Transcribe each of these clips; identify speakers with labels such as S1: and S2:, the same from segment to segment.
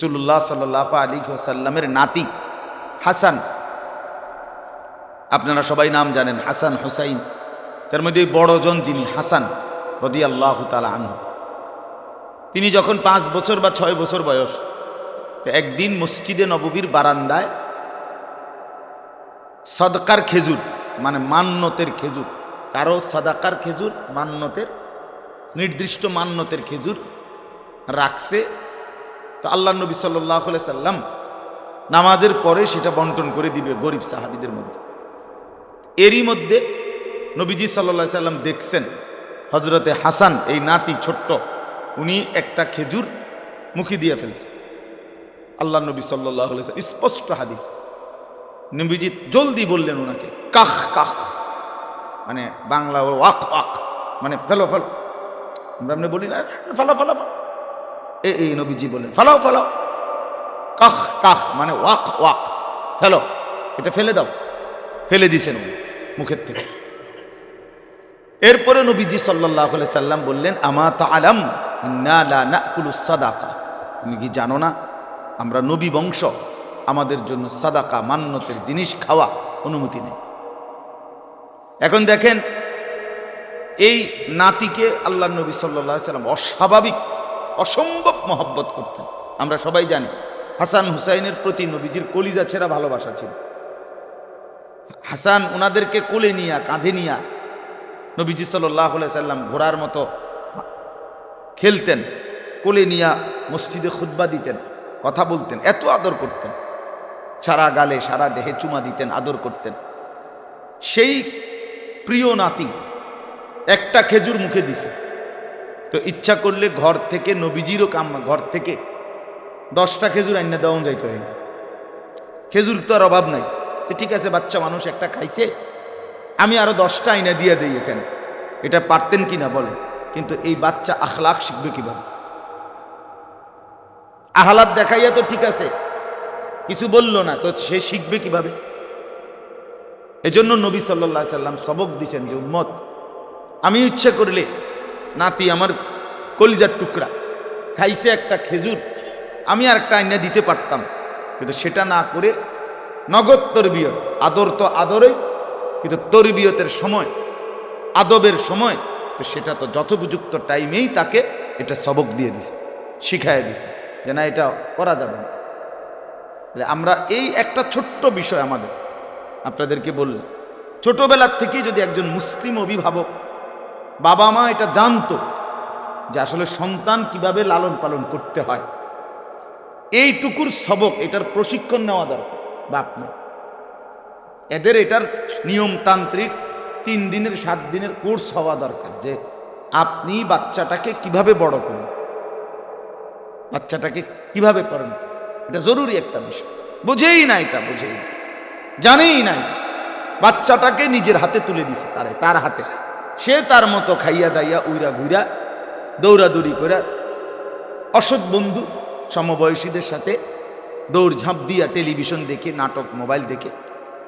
S1: রসুল্লাহ সাল্লাহ আলী সাল্লামের নাতি হাসান। আপনারা সবাই নাম জানেন, হাসান হুসাইন। তার মধ্যে বড়জন যিনি, হাসান রদি আল্লাহ তালা আনহু। তিনি যখন পাঁচ বছর বা ছয় বছর বয়স একদিন মসজিদে নববীর বারান্দায় সদকার খেজুর মানে মান্যতের খেজুর, কারও সদাকার খেজুর, মান্যতের, নির্দিষ্ট মান্যতের খেজুর রাখছে তো আল্লাহ নবী সাল্লাহ সাল্লাম নামাজের পরে সেটা বন্টন করে দিবে গরিব সাহাবিদের মধ্যে। এরই মধ্যে নবীজি সাল্লা সাল্লাম দেখছেন হজরতে হাসান, এই নাতি ছোট্ট, উনি একটা খেজুর মুখে দিয়ে ফেলছে। আল্লাহ নবী সাল্লাহ স্পষ্ট হাদিস। নবীজি জলদি বললেন ওনাকে কাখ কাখ মানে বাংলা ওয়াক ওয়াক মানে ফেলো ফেলো। আমরা বলি না ফালাও ফালাও ফালাও এই এই নবীজি বললেন, ফালাও ফালাও। কাহ কাখ মানে ওয়াক ওয়াক। ফেলো, এটা ফেলে দাও। ফেলে দিছেন মুখের থেকে। এরপরে নবীজি সাল্লাহ সাল্লাম বললেন, আমা তা আলাম সাদাকা। তুমি কি জানো না, আমরা নবী বংশ, আমাদের জন্য সাদাকা মান্যতের জিনিস খাওয়া অনুমতি নেই। এখন দেখেন, এই নাতিকে আল্লাহ নবী সাল্লাহ সাল্লাম অস্বাভাবিক অসম্ভব মহব্বত করতেন। আমরা সবাই জানি, হাসান হুসাইনের প্রতি নবীজির কলিজা ছেঁড়া ভালোবাসা ছিল। হাসান ওনাদেরকে কোলে নিয়া, কাঁধে নিয়া নবীজি সাল্লাহ সাল্লাম ঘোড়ার মতো খেলতেন, কোলে নিয়া মসজিদে খুদ্া দিতেন, কথা বলতেন, এত আদর করতেন। সারা গালে, সারা দেহে চুমা দিতেন, আদর করতেন। সেই প্রিয় নাতি একটা খেজুর মুখে দিছে। তো ইচ্ছা করলে ঘর থেকে নবীজিরও কাম, ঘর থেকে দশটা খেজুর আইনা দেওয়া যাইতে হয় খেজুর তো আর অভাব নাই। তো ঠিক আছে, বাচ্চা মানুষ একটা খাইছে, আমি আরও দশটা আইনা দিয়ে দিই এখানে। এটা পারতেন কি না বলেন। কিন্তু এই বাচ্চা আখলাখ শিখবে কীভাবে? আহ্লাদ দেখাইয়া তো ঠিক আছে, কিছু বলল না, তো সে শিখবে কীভাবে? এজন্য নবী সাল্লা সাল্লাম সবক দিছেন যে, উম্মত আমি ইচ্ছে করলে নাতি আমার কলিজার টুকরা। খাইছে একটা খেজুর, আমি আর একটা আইনা দিতে পারতাম। কিন্তু সেটা না করে নগদ তরবিয়ত, আদর তো আদরই, কিন্তু তরবিয়তের সময়, আদবের সময়, তো সেটা তো যথোপযুক্ত টাইমেই তাকে এটা সবক দিয়ে দিছে শিখাই দিছে, যে না, এটা করা যাবে না। আমরা এই একটা ছোট্ট বিষয় আমাদের, আপনাদেরকে বললাম। ছোটবেলার থেকেই যদি একজন মুসলিম অভিভাবক বাবা মা এটা জানতো যে আসলে সন্তান কীভাবে লালন পালন করতে হয়। এইটুকুর সবক, এটার প্রশিক্ষণ নেওয়া দরকার, বাপ মা। এদের এটার নিয়মতান্ত্রিক তিন দিনের, সাত দিনের কোর্স হওয়া দরকার যে আপনি বাচ্চাটাকে কীভাবে বড় করুন বাচ্চাটাকে কীভাবে করেন এটা জরুরি একটা বিষয়। বুঝেই না এটা, বুঝেই না। জানেই না এটা। বাচ্চাটাকে নিজের হাতে তুলে দিছে তারে, তার হাতে। সে তার মতো খাইয়া দাইয়া উইরা ঘুইরা দৌড়াদৌড়ি করে অসৎ বন্ধু, সমবয়সীদের সাথে দৌড় ঝাঁপ দিয়া টেলিভিশন দেখে, নাটক, মোবাইল দেখে,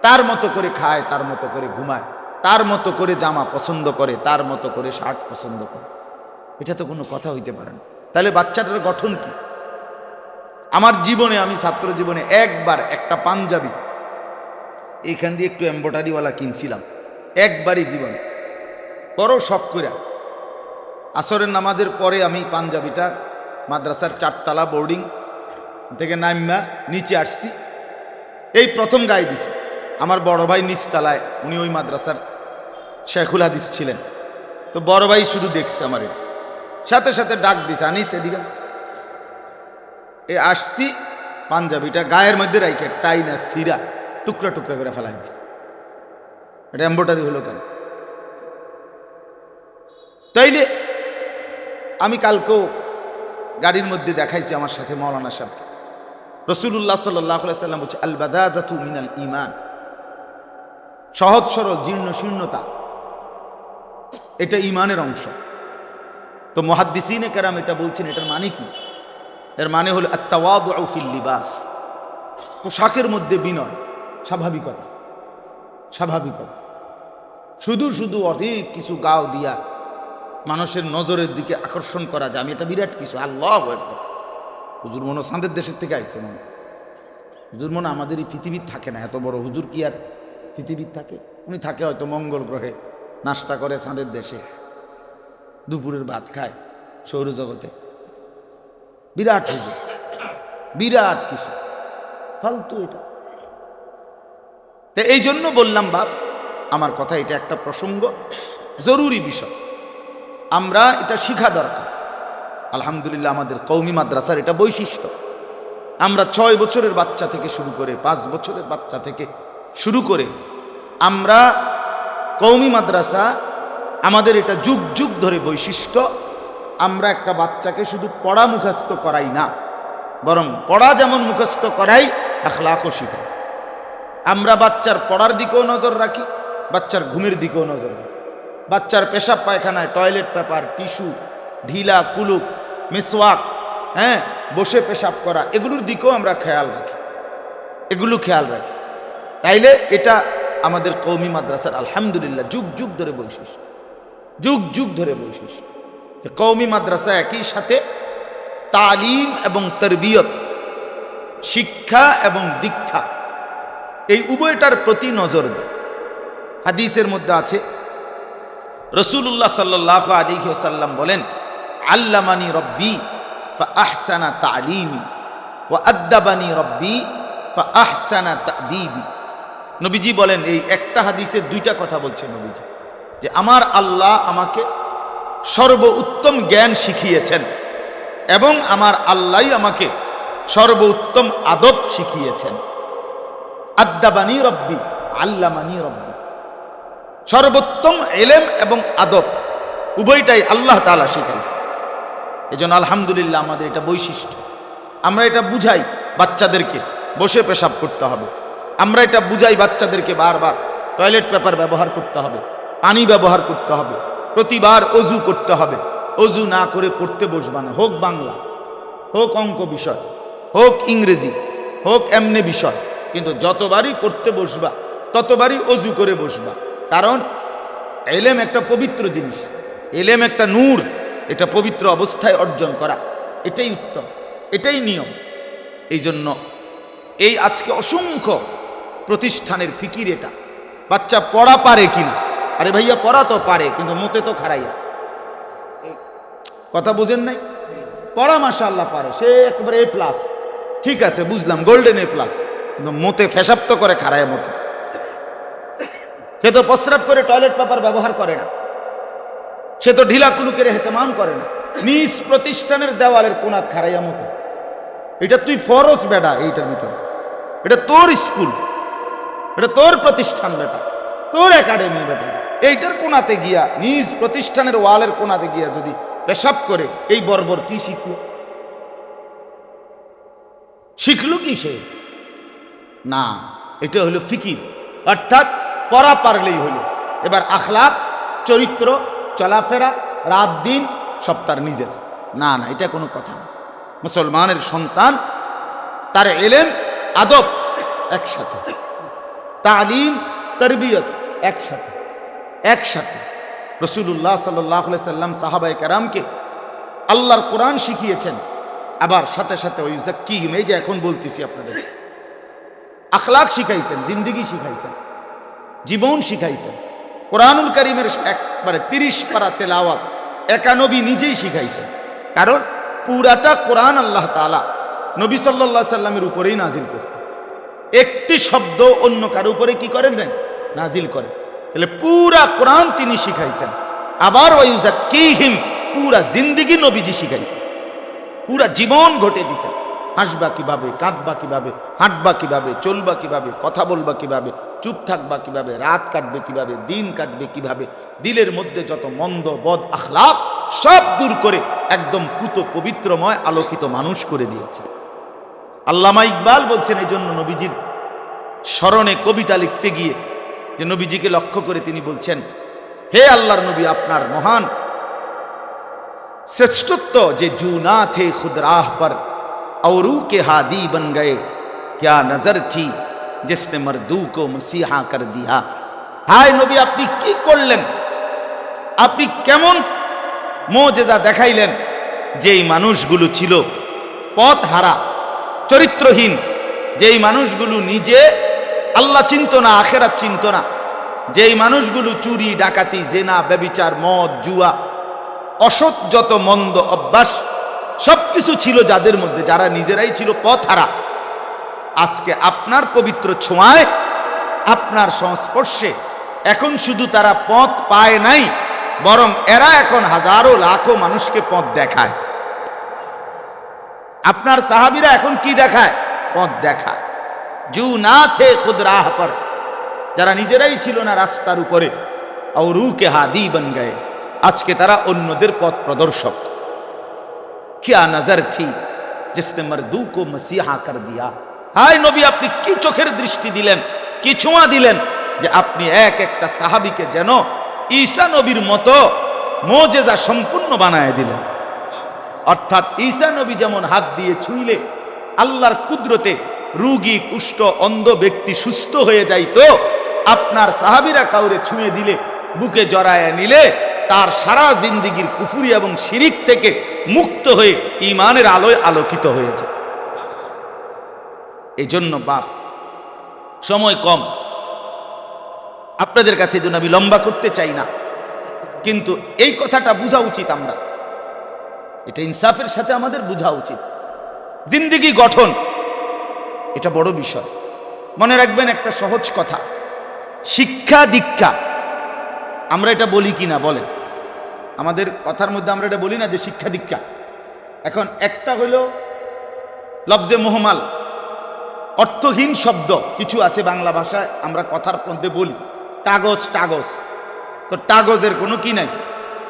S1: তার মতো করে খায়, তার মতো করে ঘুমায়, তার মতো করে জামা পছন্দ করে, তার মতো করে শার্ট পছন্দ করে। এটা তো কোনো কথা হইতে পারে না। তাহলে বাচ্চাটার গঠন কি? আমার জীবনে, আমি ছাত্র জীবনে একবার একটা পাঞ্জাবি এইখান দিয়ে একটু এম্ব্রয়ডারিওয়ালা কিনছিলাম। একবারই জীবন। বড় শখ করে আসরের নামাজের পরে আমি পাঞ্জাবিটা, মাদ্রাসার চারতলা বোর্ডিং থেকে নাইমা নিচে আসছি। এই প্রথম গায়ে দিছি। আমার বড় ভাই নিচতলায়, উনি ওই মাদ্রাসার শেখুল হাদিস ছিলেন। তো বড় ভাই শুধু দেখছে আমার এটা। সাথে সাথে ডাক দিছে, আনিস, এদিকে এ আসছি, পাঞ্জাবিটা গায়ের মধ্যে রাইখে টাই না সিরা, টুকরা টুকরা করে ফেলাই দিছে। এটা এম্ব্রয়ডারি হলো কেন? তাইলে আমি কালকেও গাড়ির মধ্যে দেখাইছি আমার সাথে মৌলানা সাহেবকে। রসুল্লাহ সাল্লাহ সাল্লাম বলছে আল মিনাল ইমান সহজ, সরল, জীর্ণ শীর্ণতা এটা ইমানের অংশ। তো মহাদ্দিসিনে কেরাম এটা বলছেন, এটার মানে কি? এর মানে হলো আত্মাওয়াদিল লিবাস। পোশাকের মধ্যে বিনয়, স্বাভাবিকতা স্বাভাবিকতা। শুধু শুধু অনেক কিছু গাও দিয়া মানুষের নজরের দিকে আকর্ষণ করা যায়। আমি এটা বিরাট কিছু। আল্লাহ একবার হুজুর মনে সাঁদের দেশের থেকে আসছে মনে। হুজুর মনে আমাদের এই পৃথিবীর থাকে না, এত বড়। হুজুর কি আর পৃথিবীর থাকে? উনি থাকে হয়তো মঙ্গল গ্রহে নাস্তা করে সাঁদের দেশে। দুপুরের ভাত খায় সৌরজগতে। বিরাট হুজুর। বিরাট কিছু। ফালতু এটা। তো এই জন্য বললাম বাপ আমার কথা এটা একটা প্রসঙ্গ। জরুরি বিষয়। আমরা এটা শিখা দরকার। আলহামদুলিল্লাহ আমাদের কৌমি মাদ্রাসার এটা বৈশিষ্ট্য। আমরা ছয় বছরের বাচ্চা থেকে শুরু করে, পাঁচ বছরের বাচ্চা থেকে শুরু করে আমরা কৌমি মাদ্রাসা আমাদের এটা যুগ যুগ ধরে বৈশিষ্ট্য। আমরা একটা বাচ্চাকে শুধু পড়া মুখস্থ করাই না, বরং পড়া যেমন মুখস্থ করাই, আখলাকও শিখাই। আমরা বাচ্চার পড়ার দিকেও নজর রাখি, বাচ্চার ঘুমের দিকেও নজর রাখি। বাচ্চার পেশাব পায়খানায় টয়লেট পেপার টিস্যু ঢিলা কুলুক মেসওয়াক হ্যাঁ বসে পেশাব করা, এগুলোর দিকেও আমরা খেয়াল রাখি। এগুলো খেয়াল রাখি। তাইলে এটা আমাদের কৌমি মাদ্রাসার আলহামদুলিল্লাহ যুগ যুগ ধরে বৈশিষ্ট্য। যুগ যুগ ধরে বৈশিষ্ট্য। যে কৌমি মাদ্রাসা একই সাথে তালিম এবং তরবিয়ত, শিক্ষা এবং দীক্ষা, এই উভয়টার প্রতি নজর দেয়। হাদিসের মধ্যে আছে রসুল্লাহ সাল্লাহ আলী সাল্লাম বলেন, আল্লামানি রব্বি আহসানা তালিমি ও আদ্দাবানি রব্বি আহসানা তাদিবি। নবীজি বলেন, এই একটা হাদিসে দুইটা কথা বলছে নবীজি, যে আমার আল্লাহ আমাকে সর্ব উত্তম জ্ঞান শিখিয়েছেন এবং আমার আল্লাহ আমাকে সর্ব উত্তম আদব শিখিয়েছেন। আদ্দাবানি রব্বি, আল্লামানি রব্বি। সর্বোত্তম এলেম এবং আদব উভয়টাই আল্লাহ তালা শিখাইছে। এই জন্য আলহামদুলিল্লাহ আমাদের এটা বৈশিষ্ট্য। আমরা এটা বুঝাই বাচ্চাদেরকে, বসে পেশাব করতে হবে। আমরা এটা বুঝাই বাচ্চাদেরকে বারবার, টয়লেট পেপার ব্যবহার করতে হবে, পানি ব্যবহার করতে হবে, প্রতিবার অজু করতে হবে। অজু না করে পড়তে বসবা না, হোক বাংলা, হোক অঙ্ক বিষয়, হোক ইংরেজি, হোক এমনি বিষয়, কিন্তু যতবারই পড়তে বসবা, ততবারই অজু করে বসবা। কারণ এলেম একটা পবিত্র জিনিস। এলেম একটা নূর, এটা পবিত্র অবস্থায় অর্জন করা। এটাই উত্তম, এটাই নিয়ম। এই জন্য এই আজকে অসংখ্য প্রতিষ্ঠানের ফিকির এটা। বাচ্চা পড়া পারে কিনা? আরে ভাইয়া, পড়া তো পারে, কিন্তু মতে তো খারাইয়া কথা বুঝেন নাই? পড়া মাসা আল্লাহ পারে, সে একবারে এ প্লাস ঠিক আছে, বুঝলাম গোল্ডেন এ প্লাস কিন্তু মতে ফেসাপ্ত করে খারায় মতো। সে তো প্রস্রাব করে টয়লেট পেপার ব্যবহার করে না। সে তো ঢিলা কুলুকের হেতেমান করে না। নিজ প্রতিষ্ঠানের দেওয়ালের কোনাত খারাইয়া মতো। এটা তুই ফরস বেটা এইটার ভিতরে। এটা তোর স্কুল। এটা তোর প্রতিষ্ঠান বেটা। তোর একাডেমি বেটা। এইটার কোনাতে গিয়া, নিজ প্রতিষ্ঠানের ওয়ালের কোনাতে গিয়া যদি পেশাব করে, এই বর্বর কি শিখলো? শিখলো কি সে? না, এটা হলো ফিকির। অর্থাৎ পড়া পারলেই হলো এবার আখলাপ, চরিত্র, চলাফেরা, রাত দিন সব তার নিজের। না না, এটা কোনো কথা না। মুসলমানের সন্তান, তার এলেম, আদব একসাথে। তালিম, তরবিয়ত একসাথে। একসাথে। রসুল্লাহ সাল্লাহ সাল্লাম সাহাবাই কারামকে আল্লাহর কোরআন শিখিয়েছেন। আবার সাথে সাথে ওই জাক্কিম এই যে এখন বলতেছি আপনাদের। আখলাক শিখাইছেন, জিন্দিগি শিখাইছেন। জীবন শিখাইছেন কোরআনুল করিমের একবারে তিরিশ পারা তেলাওয়াত একানবী নিজেই শিখাইছেন কারণ পুরাটা কোরআন আল্লাহ তালা নবী সাল্লা সাল্লামের উপরেই নাজিল করছে। একটি শব্দ অন্য কারও উপরে কি করেন নাই? নাজিল করে। তাহলে পুরা কোরআন তিনি শিখাইছেন। আবার ওয়ুজা কিহিম পুরা জিন্দিগি নবীজি শিখাইছেন। পুরা জীবন ঘটে দিছেন হাসবা কীভাবে, কাঁদবা কীভাবে, হাঁটবা কীভাবে, চলবা কীভাবে, কথা বলবা কীভাবে, চুপ থাকবা কীভাবে, রাত কাটবে কীভাবে, দিন কাটবে কীভাবে, দিলের মধ্যে যত মন্দ, বদ আখলাপ সব দূর করে একদম পুত পবিত্রময় আলোকিত মানুষ করে দিয়েছে। আল্লামা ইকবাল বলছেন এই জন্য নবীজির স্মরণে কবিতা লিখতে গিয়ে যে নবীজিকে লক্ষ্য করে তিনি বলছেন, হে আল্লাহর নবী, আপনার মহান শ্রেষ্ঠত্ব যে জুনাথে খুদ্রাহ পর औरू के हादी बन गए क्या नजर थी जिसने मर्दू को मसीहा कर दिया হায় নবী আপনি কি করলেন আপনি কেমন মোজেজা দেখাইলেন যে এই মানুষগুলো ছিল পথ হারা চরিত্রহীন যেই মানুষগুলো নিজে আল্লাহ চিন্ত না আখেরাত চিন্ত না যেই মানুষগুলো চুরি ডাকাতি জেনা ব্যবিচার মদ জুয়া অসৎ যত মন্দ অভ্যাস সব কিছু ছিল যাদের মধ্যে, যারা নিজেরাই ছিল পথ হারা আজকে আপনার পবিত্র ছোঁয়ায়, আপনার সংস্পর্শে এখন শুধু তারা পথ পায় নাই, বরং এরা এখন হাজারো লাখো মানুষকে পথ দেখায়। আপনার সাহাবিরা এখন কি দেখায়? পথ দেখায়। জু না থে খুদ রাহ পর। যারা নিজেরাই ছিল না রাস্তার উপরে রুকে হাদি বন গয়ে। আজকে তারা অন্যদের পথ প্রদর্শক। কিয়া নজর থি জিসনে মরদু কো মসিহা কর দিয়া হায় নবী আপনি কি চোখের দৃষ্টি দিলেন কি ছোঁয়া দিলেন যে আপনি এক একটা সাহাবিকে যেন ঈসা নবীর মতো মোজেজা সম্পূর্ণ বানায় দিলেন অর্থাৎ ঈসা নবী যেমন হাত দিয়ে ছুঁইলে আল্লাহর কুদরতে রুগী কুষ্ঠ অন্ধ ব্যক্তি সুস্থ হয়ে যাইতো আপনার সাহাবিরা কাউরে ছুঁয়ে দিলে বুকে জড়ায় নিলে তার সারা জিন্দিগির কুফুরি এবং শিরিক থেকে মুক্ত হয়ে ইমানের আলোয় আলোকিত হয়ে যায়। এই জন্য বাফ, সময় কম। আপনাদের কাছে জন্য আমি লম্বা করতে চাই না। কিন্তু এই কথাটা বোঝা উচিত আমরা। এটা ইনসাফের সাথে আমাদের বোঝা উচিত। জিন্দিগি গঠন, এটা বড় বিষয়। মনে রাখবেন একটা সহজ কথা, শিক্ষা দীক্ষা। আমরা এটা বলি কি না বলেন। আমাদের কথার মধ্যে আমরা এটা বলি না যে শিক্ষা দীক্ষা। এখন একটা হলো লফজে মোহমাল। অর্থহীন শব্দ, কিছু আছে বাংলা ভাষায়, আমরা কথার মধ্যে বলি। কাগজ, টাগজ। তো টাগজের কোনো কি নাই?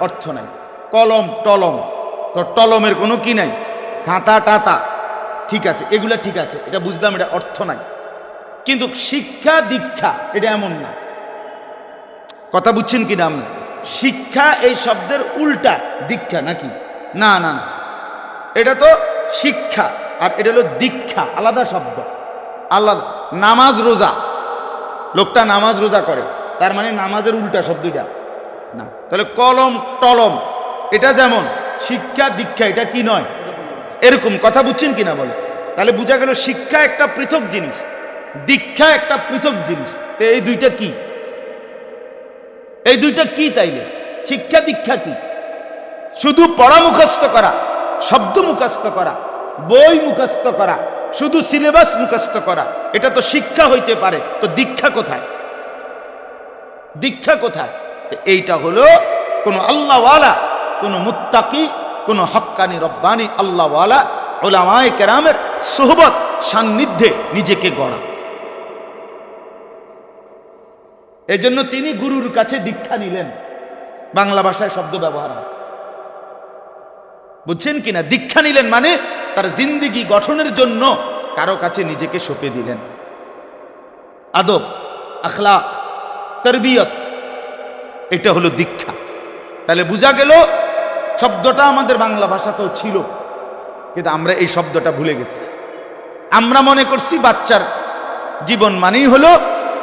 S1: অর্থ নাই। কলম, টলম। তো টলমের কোনো কি নাই? খাতা, টাতা। ঠিক আছে, এগুলা ঠিক আছে, এটা বুঝলাম, এটা অর্থ নাই। কিন্তু শিক্ষা দীক্ষা, এটা এমন না। কথা বুঝছেন কি না আপনি? শিক্ষা এই শব্দের উল্টা, দীক্ষা নাকি? না না না। এটা তো শিক্ষা আর এটা হলো দীক্ষা, আলাদা শব্দ। আলাদা, নামাজ রোজা। লোকটা নামাজ রোজা করে, তার মানে নামাজের উল্টা শব্দটা না, তাহলে কলম, টলম, এটা যেমন, শিক্ষা, দীক্ষা, এটা কি নয়? এরকম, কথা বুঝছেন কিনা বলে? তাহলে বোঝা গেল শিক্ষা একটা পৃথক জিনিস, দীক্ষা একটা পৃথক জিনিস। তো এই দুইটা কি? এই দুইটা কি তাইলে? শিক্ষা দীক্ষা কি? শুধু পড়া মুখস্থ করা, শব্দ মুখস্থ করা, বই মুখস্থ করা, শুধু সিলেবাস মুখস্থ করা, এটা তো শিক্ষা হইতে পারে। তো দীক্ষা কোথায়? দীক্ষা কোথায়? এইটা হলো কোনো আল্লাহওয়ালা, কোনো মুত্তাকি, কোনো হক্কানি রব্বানি আল্লাহওয়ালা ওলামায় কেরামের সোহবত, সান্নিধ্যে নিজেকে গড়া। এজন্য তিনি গুরুর কাছে দীক্ষা নিলেন। বাংলা ভাষায় শব্দ ব্যবহার হয়। বুঝছেন কিনা? দীক্ষা নিলেন মানে তার জিন্দিগি গঠনের জন্য কারও কাছে নিজেকে সঁপে দিলেন। আদব আখলা তরবিয়ত, এটা হলো দীক্ষা। তাহলে বোঝা গেল শব্দটা আমাদের বাংলা ভাষাতেও ছিল, কিন্তু আমরা এই শব্দটা ভুলে গেছি। আমরা মনে করছি বাচ্চার জীবন মানেই হলো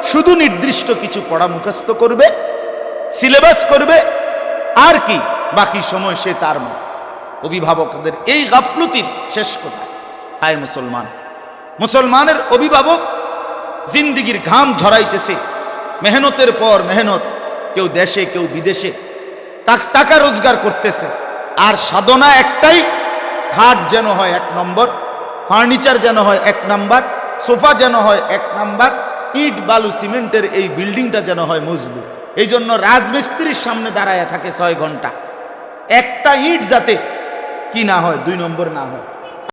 S1: শুধু নির্দিষ্ট কিছু পড়া মুখস্থ করবে সিলেবাস করবে, আর কি? বাকি সময় সে তার মা অভিভাবকদের এই গাফলতির শেষ কোথায়? হায় মুসলমান। মুসলমানের অভিভাবক জিন্দিগির ঘাম ঝরাইতেছে। মেহনতের পর মেহনত। কেউ দেশে, কেউ বিদেশে। টাক- টাকা রোজগার করতেছে। আর সাধনা একটাই খাট যেন হয় এক নম্বর, ফার্নিচার যেন হয় এক নাম্বার, সোফা যেন হয় এক নাম্বার ইট বালু সিমেন্টের এই বিল্ডিংটা যেন হয় মজবুত। এই জন্য রাজমিস্ত্রির সামনে দাঁড়ায় থাকে ছয় ঘণ্টা। একটা ইট যাতে কি না হয়, দুই নম্বর না হয়।